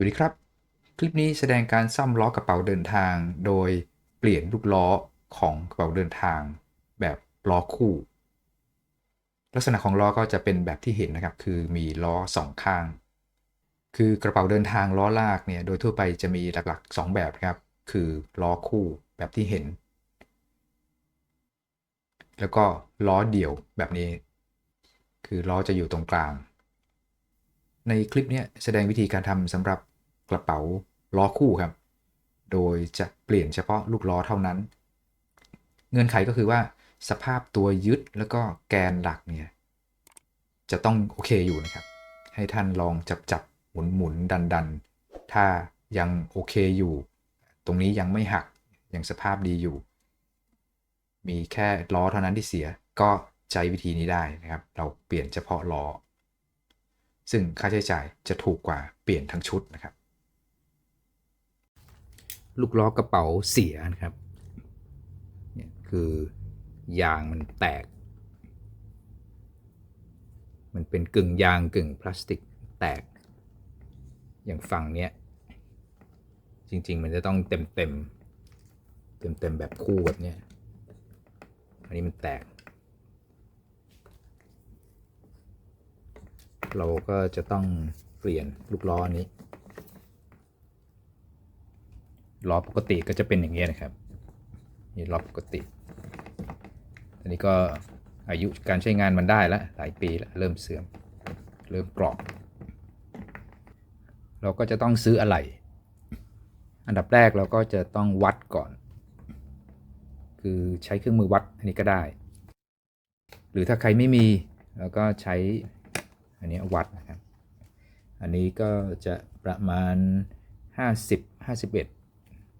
สวัสดีครับ คลิปนี้แสดงการซ่อมล้อกระเป๋าเดินทาง โดยเปลี่ยนลูกล้อของกระเป๋าเดินทาง แบบล้อคู่ ลักษณะของล้อก็จะเป็นแบบที่เห็นนะครับ คือมีล้อสองข้าง คือกระเป๋าเดินทางล้อลากเนี่ยโดยทั่วไปจะมีหลักๆ 2 แบบครับ คือล้อคู่แบบที่เห็น แล้วก็ล้อเดี่ยวแบบนี้ คือล้อจะอยู่ตรงกลางในคลิปนี้แสดงวิธีการทำสำหรับ กระเป๋าล้อคู่ครับ โดยจะเปลี่ยนเฉพาะลูกล้อเท่านั้น เงื่อนไขก็คือว่าสภาพตัวยึดแล้วก็แกนหลักเนี่ยจะต้องโอเคอยู่นะครับ ให้ท่านลองจับจับหมุนหมุนดันดันถ้ายังโอเคอยู่ ตรงนี้ยังไม่หักยังสภาพดีอยู่ มีแค่ล้อเท่านั้นที่เสียก็ใช้วิธีนี้ได้นะครับ เราเปลี่ยนเฉพาะล้อซึ่งค่าใช้จ่ายจะถูกกว่าเปลี่ยนทั้งชุดนะครับ ลูกล้อกระเป๋าเสียนะครับเนี่ยคือยางมันแตก มันเป็นกึ่งยางกึ่งพลาสติกแตก อย่างฝั่งเนี้ยจริง ๆ มันจะต้องเต็มเต็มเต็มเต็มแบบคู่แบบเนี้ยอันนี้มันแตก เราก็จะต้องเปลี่ยนลูกล้ออันนี้ ล้อปกติก็จะเป็นอย่างนี้ยนะครับนี่ล้อปกติอันนี้ก็อายุการใช้งานมันได้แล้วหลายปีแล้วเริ่มเสื่อมเริ่มกรอบ เราก็จะต้องซื้ออะไหล่อันดับแรกเราก็จะต้องวัดก่อน คือใช้เครื่องมือวัดอันนี้ก็ได้ หรือถ้าใครไม่มีเราก็ใช้อันนี้วัดนะครับ อันนี้ก็จะประมาณ 50 51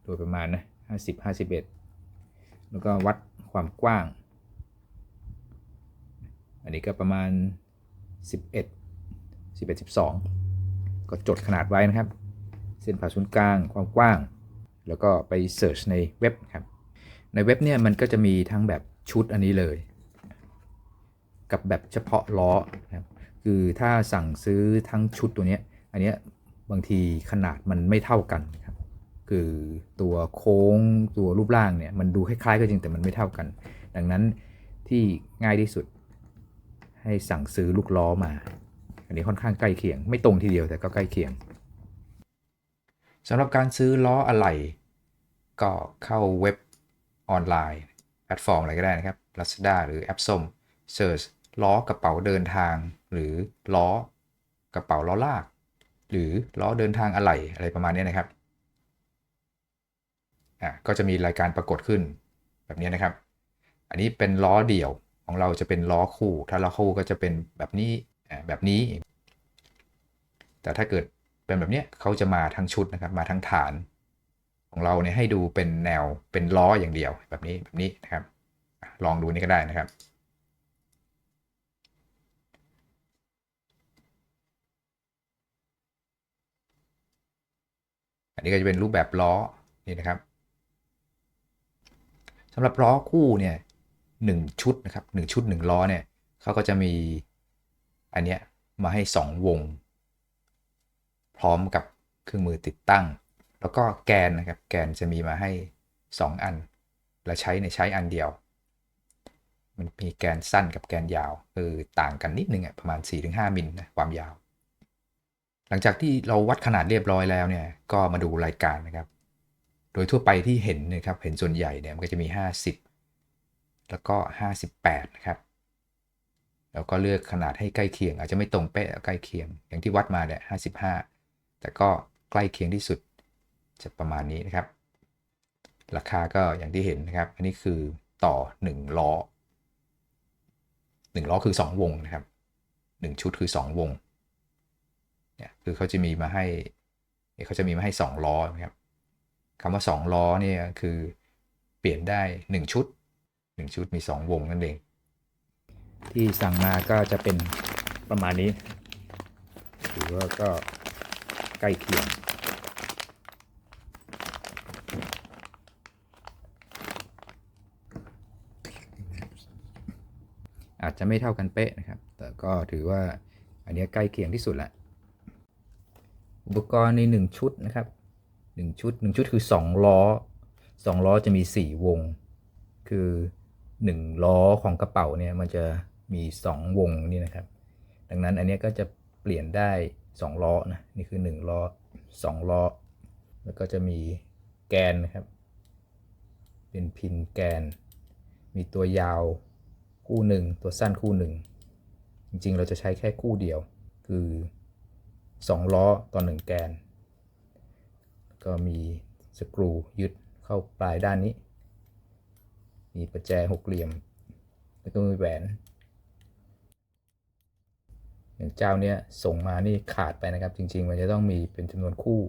โดยประมาณนะ50 51แล้วก็วัดความกว้าง อันนี้ก็ประมาณ11 11 12ก็จดขนาดไว้นะครับ เส้นผ่าศูนย์กลางความกว้าง แล้วก็ไปเสิร์ชในเว็บครับ ในเว็บเนี่ยมันก็จะมีทั้งแบบชุดอันนี้เลย กับแบบเฉพาะล้อนะครับคือถ้าสั่งซื้อทั้งชุดตัวนี้ อันนี้บางทีขนาดมันไม่เท่ากันครับ คือตัวโค้งตัวรูปร่างเนี่ยมันดูคล้ายๆก็จริงแต่มันไม่เท่ากัน ดังนั้นที่ง่ายที่สุดให้สั่งซื้อลูกล้อมา อันนี้ค่อนข้างใกล้เคียง ไม่ตรงทีเดียวแต่ก็ใกล้เคียงสำหรับการซื้อล้ออะไหล่ก็เข้าเว็บออนไลน์แพลตฟอร์มอะไรก็ได้นะครับ Lazada หรือแอปส้ม Search ล้อกระเป๋าเดินทาง หรือล้อกระเป๋าล้อลาก หรือล้อเดินทางอะไหล่อะไรประมาณนี้นะครับ อะก็จะมีรายการปรากฏขึ้นแบบนี้นะครับ อันนี้เป็นล้อเดี่ยวของเราจะเป็นล้อคู่ ถ้าล้อคู่ก็จะเป็นแบบนี้แบบนี้ แต่ถ้าเกิดเป็นแบบนี้เขาจะมาทั้งชุดนะครับ มาทั้งฐาน ของเราเนี่ยให้ดูเป็นแนวเป็นล้ออย่างเดียวแบบนี้แบบนี้นะครับ ลองดูนี่ก็ได้นะครับอันนี้ก็จะเป็นรูปแบบล้อนี่นะครับำหรับล้อคู่เนี่ยหนึ่งชุดนะครับหนึ่งชุดหนึ่งล้อเนี่ยเขาก็จะมีอันเนี้ยมาให้ 2 วง พร้อมกับเครื่องมือติดตั้ง แล้วก็แกนนะครับแกนจะมีมาให้ 2 อัน และใช้ในใช้อันเดียว มันมีแกนสั้นกับแกนยาวคือต่างกันนิดนึงอะประมาณ 4-5มิลนะความยาว หลังจากที่เราวัดขนาดเรียบร้อยแล้วเนี่ยก็มาดูรายการนะครับ โดยทั่วไปที่เห็นนะครับ เห็นส่วนใหญ่เนี่ยมันก็จะมี 50 แล้วก็ 58 นะครับ แล้วก็เลือกขนาดให้ใกล้เคียง อาจจะไม่ตรงเป๊ะแต่ใกล้เคียง อย่างที่วัดมาเนี่ย55 แต่ก็ใกล้เคียงที่สุดจะประมาณนี้นะครับ ราคาก็อย่างที่เห็นนะครับ อันนี้คือต่อ 1 ล้อ 1 ล้อคือ 2 วงนะครับ 1 ชุดคือ 2 วงเนี่ยคือเขาจะมีมาให้เนี่ยเขาจะมีมาให้ 2 ล้อนะครับ คำว่า 2 ล้อเนี่ยคือเปลี่ยนได้ 1 ชุด 1 ชุดมี 2 วงนั่นเอง ที่สั่งมาก็จะเป็นประมาณนี้ถือว่าก็ใกล้เคียงอาจจะไม่เท่ากันเป๊ะนะครับ แต่ก็ถือว่าอันนี้ใกล้เคียงที่สุดละ อุปกรณ์ในหนึ่งชุดนะครับ หนึ่งชุดหนึ่งชุดคือสองล้อสองล้อจะมีสี่วง คือหนึ่งล้อของกระเป๋าเนี่ยมันจะมีสองวงนี่นะครับ ดังนั้นอันนี้ก็จะเปลี่ยนได้สองล้อนะนี่คือหนึ่งล้อสองล้อ แล้วก็จะมีแกนนะครับ เป็นพินแกน มีตัวยาวคู่หนึ่งตัวสั้นคู่หนึ่งจริงๆ เราจะใช้แค่คู่เดียวคือ 2 ล้อต่อ 1 แกน ก็มีสกรูยึดเข้าปลายด้านนี้ มีประแจหกเหลี่ยม แล้วก็มีแหวนอย่างเจ้าเนี้ยส่งมานี่ขาดไปนะครับ จริง ๆ มันจะต้องมีเป็นจำนวนคู่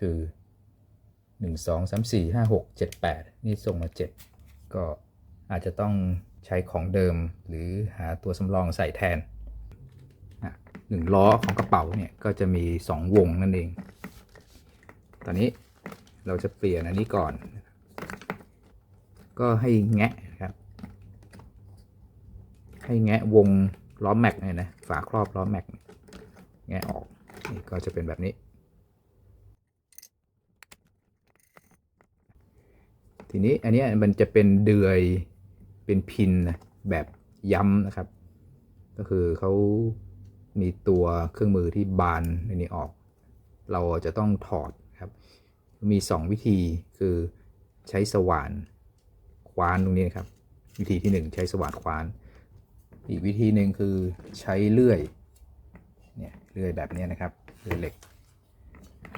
คือ 1 2 3 4 5 6 7 8 นี่ส่งมา 7 ก็อาจจะต้องใช้ของเดิมหรือหาตัวสำรองใส่แทนหนึ่งล้อของกระเป๋าเนี่ย ก็จะมี 2 วงนั่นเอง ตอนนี้เราจะเปลี่ยนอันนี้ก่อน ก็ให้แงะครับ ให้แงะวงล้อมแม็กเนี่ยนะฝาครอบล้อมแม็กแงะออกนี่ก็จะเป็นแบบนี้ ทีนี้อันนี้มันจะเป็นเดือยเป็นพินนะแบบย้ำนะครับ ก็คือเขามีตัวเครื่องมือที่บานในนี้ออก เราจะต้องถอด ครับ มี 2 วิธีคือใช้สว่านคว้านตรงนี้นะครับ วิธีที่ 1 ใช้สว่านคว้าน อีกวิธีหนึ่งคือใช้เลื่อยเนี่ยเลื่อยแบบนี้นะครับเลื่อยเหล็ก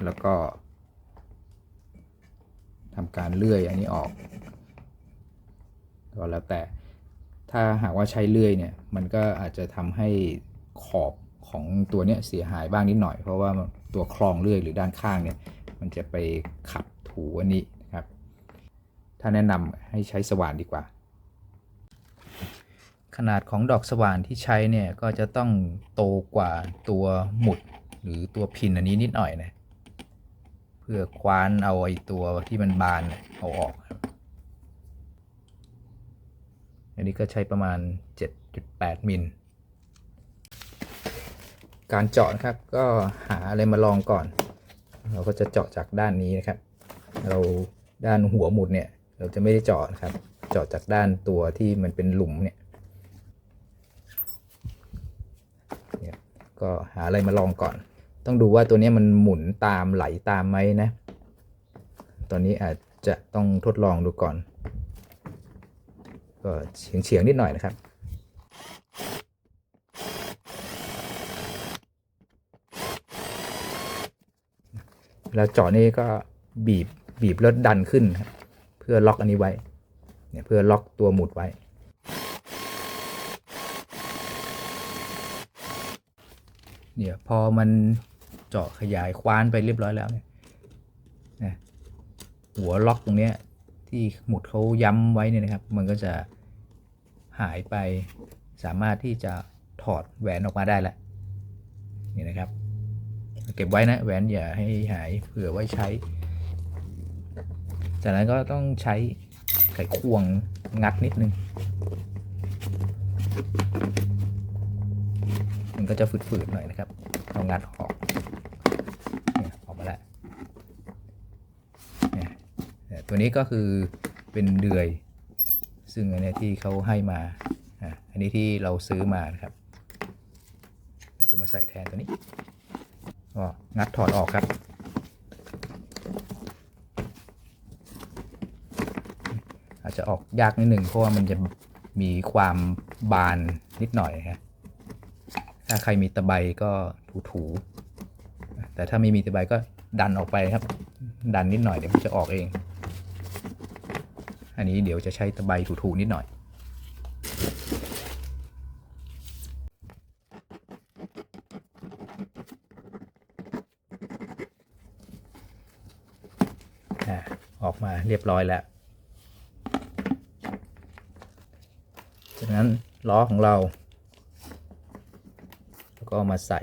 แล้วก็ทำการเลื่อยอันนี้ออกก็แล้วแต่ถ้าหากว่าใช้เลื่อยเนี่ยมันก็อาจจะทำให้ขอบของตัวเนี้ยเสียหายบ้างนิดหน่อย เพราะว่าตัวคลองเลื่อยหรือด้านข้างเนี่ย มันจะไปขัดถูอันนี้นะครับ ถ้าแนะนำให้ใช้สว่านดีกว่า ขนาดของดอกสว่านที่ใช้เนี่ยก็จะต้องโตกว่าตัวหมุดหรือตัวพินอันนี้นิดหน่อยนะเพื่อคว้านเอาไอ้ตัวที่มันบานเอาออกอันนี้ก็ใช้ประมาณ 7.8 มิล การเจาะนะครับก็หาอะไรมาลองก่อน เราก็จะเจาะจากด้านนี้นะครับ เราด้านหัวหมุดเนี่ย เราจะไม่ได้เจาะนะครับ เจาะจากด้านตัวที่มันเป็นหลุมเนี่ยเนี่ยก็หาอะไรมาลองก่อน ต้องดูว่าตัวนี้มันหมุนตามไหลตามไหมนะ ตอนนี้อาจจะต้องทดลองดูก่อน ก็เฉียงเฉียงๆนิดหน่อยนะครับ แล้วเจาะนี่ก็บีบบีบแล้วดันขึ้นครับเพื่อล็อกอันนี้ไว้เนี่ยเพื่อล็อกตัวหมุดไว้ เนี่ยพอมันเจาะขยายคว้านไปเรียบร้อยแล้วเนี่ยนะหัวล็อกตรงเนี้ยที่หมุดเขาย้ำไว้เนี่ยนะครับ มันก็จะหายไปสามารถที่จะถอดแหวนออกมาได้แล้วนี่นะครับ เก็บไว้นะแหวนอย่าให้หายเผื่อไว้ใช้ จากนั้นก็ต้องใช้ไขควงงัดนิดนึง มันก็จะฝืดๆหน่อยนะครับเอางัดออกเนี่ยออกมาแล้วเนี่ยตัวนี้ก็คือเป็นเดือย ซึ่งอันนี้ที่เขาให้มาอะอันนี้ที่เราซื้อมานะครับ เราจะมาใส่แทนตัวนี้ ก็งัดถอดออกครับ อาจจะออกยากนิดหนึ่งเพราะว่ามันจะมีความบานนิดหน่อยฮะถ้าใครมีตะไบก็ถูๆแต่ถ้าไม่มีตะไบก็ดันออกไปครับ ดันนิดหน่อยเดี๋ยวมันจะออกเอง อันนี้เดี๋ยวจะใช้ตะไบถูๆนิดหน่อย อะออกมา เรียบร้อยแล้ว จากนั้นล้อของเรา แล้วก็เอามาใส่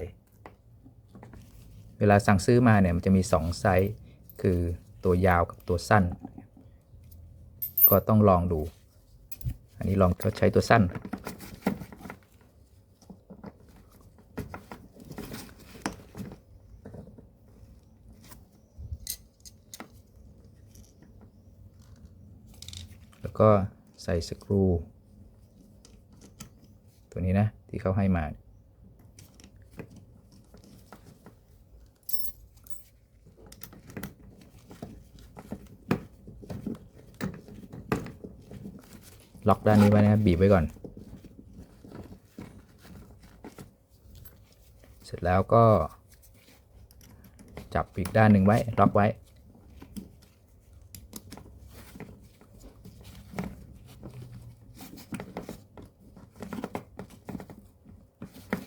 เวลาสั่งซื้อมาเนี่ยมันจะมี 2 ไซส์ คือตัวยาวกับตัวสั้น ก็ต้องลองดู อันนี้ลองก็ใช้ตัวสั้น ก็ใส่สกรู ตัวนี้นะที่เขาให้มา ล็อกด้านนี้ไว้นะครับบีบไว้ก่อน เสร็จแล้วก็จับอีกด้านหนึ่งไว้ ล็อกไว้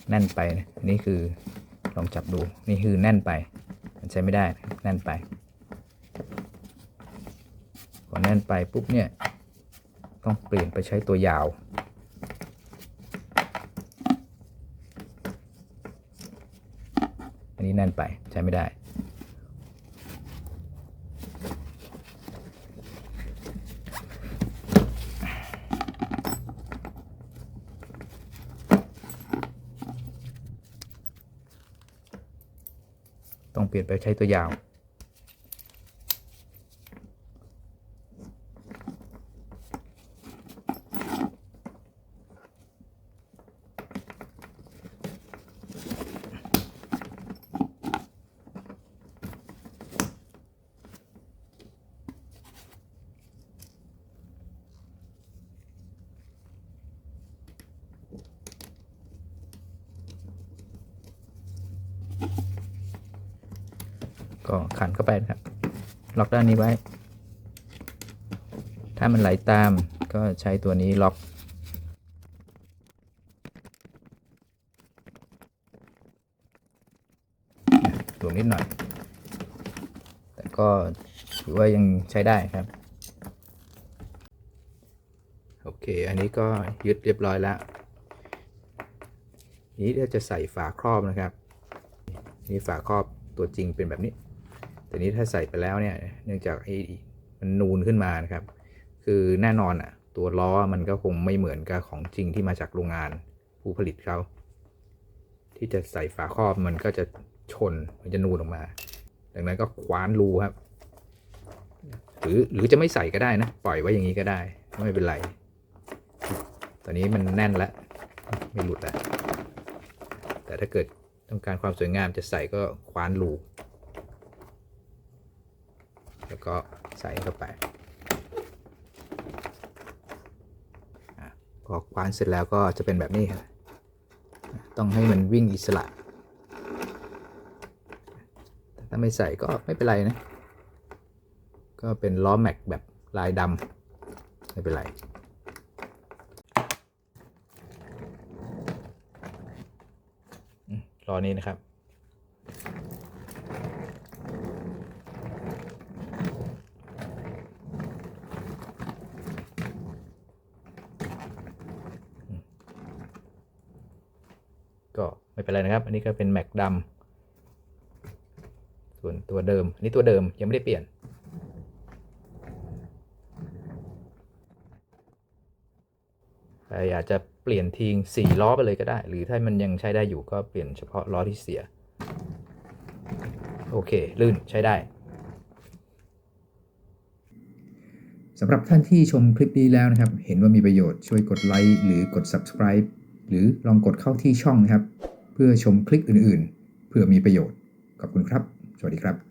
แน่นไปนี่คือลองจับดูนี่คือแน่นไป มันใช้ไม่ได้แน่นไปพอแน่นไปปุ๊บเนี่ยต้องเปลี่ยนไปใช้ตัวยาวอันนี้แน่นไปใช้ไม่ได้ เปลี่ยนไปใช้ตัวยาว ก็ขันเข้าไปนะครับ ล็อกด้านนี้ไว้ ถ้ามันไหลตามก็ใช้ตัวนี้ล็อกหลวนิดหน่อย แต่ก็ถือว่ายังใช้ได้ครับ โอเค อันนี้ก็ยึดเรียบร้อยแล้ว นี้เราจะใส่ฝาครอบนะครับ นี่ฝาครอบตัวจริงเป็นแบบนี้ แต่นี้ถ้าใส่ไปแล้วเนี่ยเนื่องจากไอ้มันนูนขึ้นมานะครับ คือแน่นอนอะตัวล้อมันก็คงไม่เหมือนกับของจริงที่มาจากโรงงานผู้ผลิตเขาที่จะใส่ฝาครอบมันก็จะชนมันจะนูนออกมา ดังนั้นก็คว้านรูครับ หรือหรือจะไม่ใส่ก็ได้นะ ปล่อยไว้อย่างนี้ก็ได้ ไม่เป็นไร ตอนนี้มันแน่นแล้วไม่หลุดแล้วแต่ถ้าเกิดต้องการความสวยงามจะใส่ก็คว้านรู แล้วก็ใส่เข้าไปพอคว้านเสร็จแล้วก็จะเป็นแบบนี้ครับต้องให้มันวิ่งอิสระ ถ้าไม่ใส่ก็ไม่เป็นไรนะ ก็เป็นล้อแม็กแบบลายดำไม่เป็นไรรอนี้นะครับ ไม่เป็นไรนะครับ อันนี้ก็เป็นแม็กดำส่วนตัวเดิมอันนี้ตัวเดิมยังไม่ได้เปลี่ยนถ้าอยากจะเปลี่ยนทิ้งสี่ล้อไปเลยก็ได้ หรือถ้ามันยังใช้ได้อยู่ก็เปลี่ยนเฉพาะล้อที่เสีย โอเค ลื่นใช้ได้สำหรับท่านที่ชมคลิปนี้แล้วนะครับ เห็นว่ามีประโยชน์ช่วยกดไลค์หรือกด subscribe หรือลองกดเข้าที่ช่องนะครับ พื่อชมคลิปอื่นๆ เพื่อมีประโยชน์ ขอบคุณครับ สวัสดีครับ